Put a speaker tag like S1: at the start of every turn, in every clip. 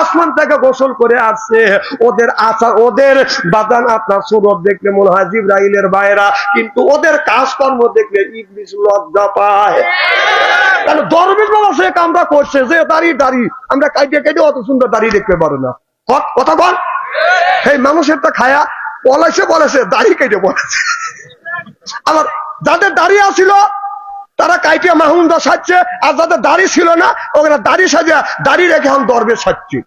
S1: আসমান থেকে গোসল করে আসছে, ওদের আচার, ওদের বাদান আপনার সুরত দেখলে মনে হয় জিব্রাইলের বাইরা কিন্তু ওদের কাজকর্ম দেখলে ইবলিস লজ্জা পায়। সুন্দর দাড়ি দেখতে পারো কথা বল। সেই মানুষের তো খায়া পলাইছে বলেছে দাড়ি কেটে বলেছে আবার যাদের দাড়ি আছিল তারা কাইটিয়া মাহুন্দা সাজছে, আর যাদের দাড়ি ছিল না, ওখানে দাড়ি সাজা দাড়ি রেখে এখন দরবেশ সাজছে।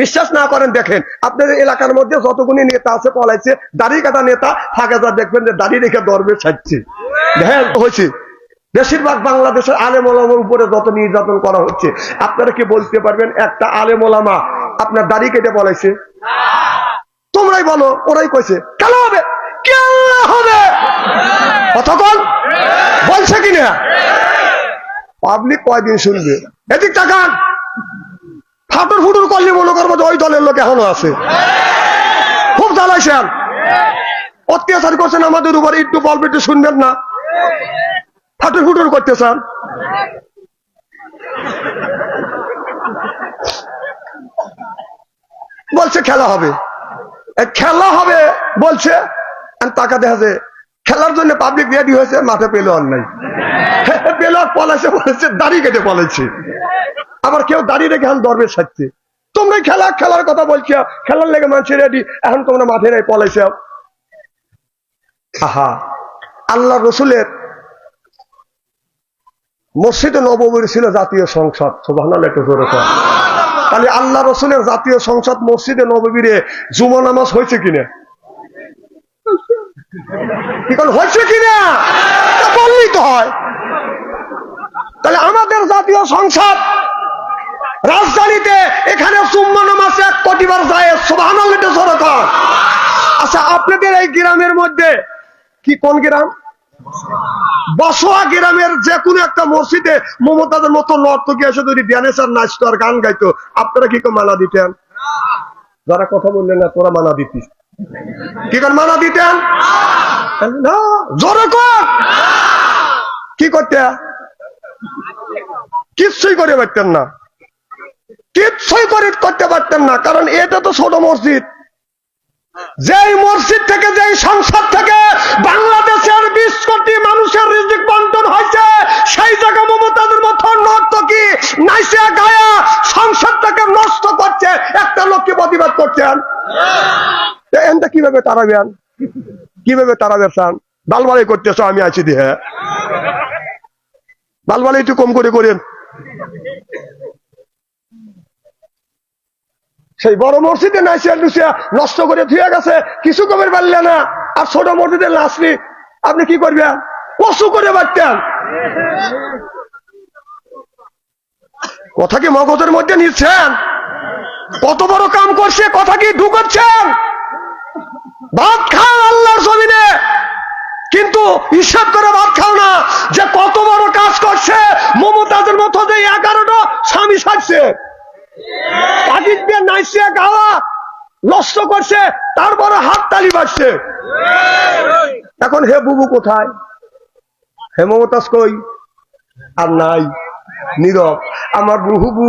S1: বিশ্বাস না করেন, দেখেন, আপনাদের এলাকার মধ্যে যতগুলি নেতা আছে, পলাইছে, দাড়ি কাটা নেতা, ফাঁকা যা দেখবেন যে দাড়ি রেখে দরবে সাজছে। হ্যাঁ হয়েছে। বেশিরভাগ বাংলাদেশের আলেমোলামার উপরে যত নির্যাতন করা হচ্ছে, আপনারা কি বলতে পারবেন, একটা আলেমোলামা আপনার দাড়ি কেটে বলাইছে তোমরাই বলো, ওরাই কইছে, কেন হবে? কেন হবে? বল বলছে কিনা? পাবলিক কয়দিন শুনবে? এদিক তাকান। ফাটুর ফুটুর করলে মনে করব যে ওই দলের লোক এখনও আছে। খুব জ্বালাইছেন। অত্যাচার করছেন আমাদের উপর একটু বলবে একটু শুনবেন না। ফাটুর ফুটুর করতে চান বলছে খেলা হবে। খেলা হবে বলছে টাকা দেখা যায় খেলার জন্য পাবলিক রেডি হয়েছে, মাঠে পেল আর নাই। পেল আর পলাইছে বলেছে দাড়ি কেটে পলাইছে। আবার কেউ দাড়ি রেখে এখন দরবে সাজছে তোমরা খেলা, খেলার কথা বলছি, খেলার লেগে মানুষ রেডি এখন তোমরা মাঠে রেখে পলাইছে। আহা আল্লাহ রসুলের মসজিদে নবমীর ছিল জাতীয় সংসদ, সুবহানাল্লাহ, একটু তাহলে আল্লাহ রসুলের জাতীয় সংসদ মসজিদে নববীরে জুমা নামাজ হয়েছে কিনা? কি হয়েছে কিনা? বললেই তো হয়। তাহলে আমাদের জাতীয় সংসদ রাজধানীতে এখানে জুম্মা নামাজ এক কোটিবার যায় সোভান আচ্ছা আপনাদের এই গ্রামের মধ্যে কি কোন গ্রাম? বসোয়া গ্রামের যে কোনো একটা মসজিদে মমতাদের মতো নর্তকী এসে যদি ড্যানেসার নাচতো আর গান গাইতো, আপনারা কি মানা দিতেন? যারা কথা বললেন না, তোরা মানা দিতিস। কি করে মানা দিতেন না। জোরে কর। কি করতে? কিচ্ছুই করে পারতেন না। কিচ্ছুই করে করতে পারতেন না কারণ এটা তো ছোট মসজিদ। যেই মসজিদ থেকে যেই সংসদ থেকে বাংলাদেশের বিশ কোটি মানুষের রিজিক বন্টন হয়েছে সেই জায়গা মমতাদের মতো নর্তকী নাইসে গায়া সংসদটাকে নষ্ট করছে একটা লোককে প্রতিবাদ করছেন তো এনটা কীভাবে তারাবেন? কীভাবে তারাবে চান বালবালাই করতেছ, আমি আছি দিয়ে বালবালাই একটু কম করে করেন। সেই বড় মসজিদে নাইসিয়া লুসিয়া নষ্ট করে ধুয়ে গেছে, কিছু কমের পারলে না। আর ছোট মসজিদের লাশনি আপনি কি করবেন? কসু করে বাড়তেন কথা কি মগজের মধ্যে নিচ্ছেন? কত বড় কাম করছে, কথা কি ঢুকাচ্ছেন ভাত খাও আল্লাহর জমিনে। কিন্তু হিসাব করে ভাত খাও না, যে কত বড় কাজ করছে, মমতাজের মতো যে এগারোটা স্বামী সাজছে। তাগিদ দিয়ে নাইসিয়া গাওয়া, নষ্ট করছে, তারপরে হাত তালি বাজছে। এখন হে বুবু কোথায়? হে মমতাজ কই? আর নাই, নীরব। আমার বুবু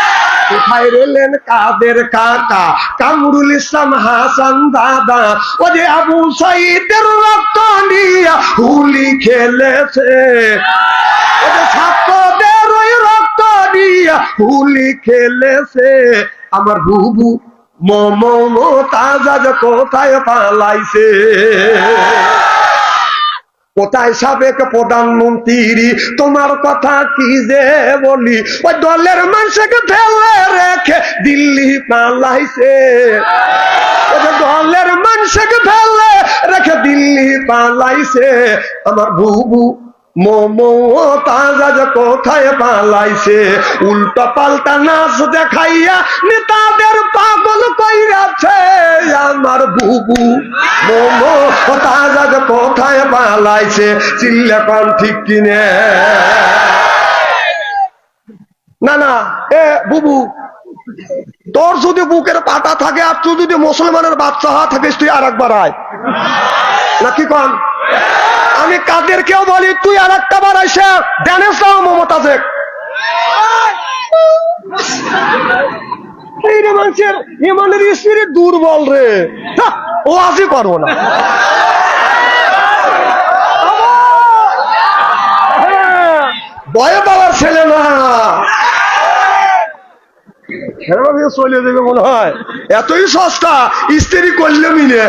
S1: কোথায় কাদের কাকা? কামরুল ইসলাম হাসান দাদা ও যে আবু সাইদের রক্ত নিয়া হুলি খেলেছে। ও যে ছাত্রদের ওই রক্ত হুলি খেলেছে। আমার বুবু মম তাজা যে কোথায় পালাইছে? কোথায় সাবেক প্রধানমন্ত্রী? তোমার কথা কি যে বলি? ওই দলের মানুষকে ফেলে রেখে দিল্লি পালাইছে। দলের মানুষকে ফেলে রেখে দিল্লি পালাইছে। আমার বুবু উল্টো পাল্টা নাচ দেখাইয়া নেতাদের পাগল কইরাছে আমার বুবু। মোমো তাজা যে কোথায় পালাইছে চিল্লা পান ঠিক কিনে। না না, এ বুবু, তোর যদি বুকের পাতা থাকে আর তুই যদি মুসলমানের বাচ্চা হওয়া থাকিস, তুই আর একবার আয়। না, কি কন? আমি কাদের কেউ বলি, তুই আর একটা বার আইসে ড্যানেস দাও মানুষের স্পিরিট দুর্বল রে। ও আজই করব না। ভয়ে পাওয়ার ছেলে না। চলে যাবে মনে হয়। এতই সস্তা, স্ত্রী করলে মিলে।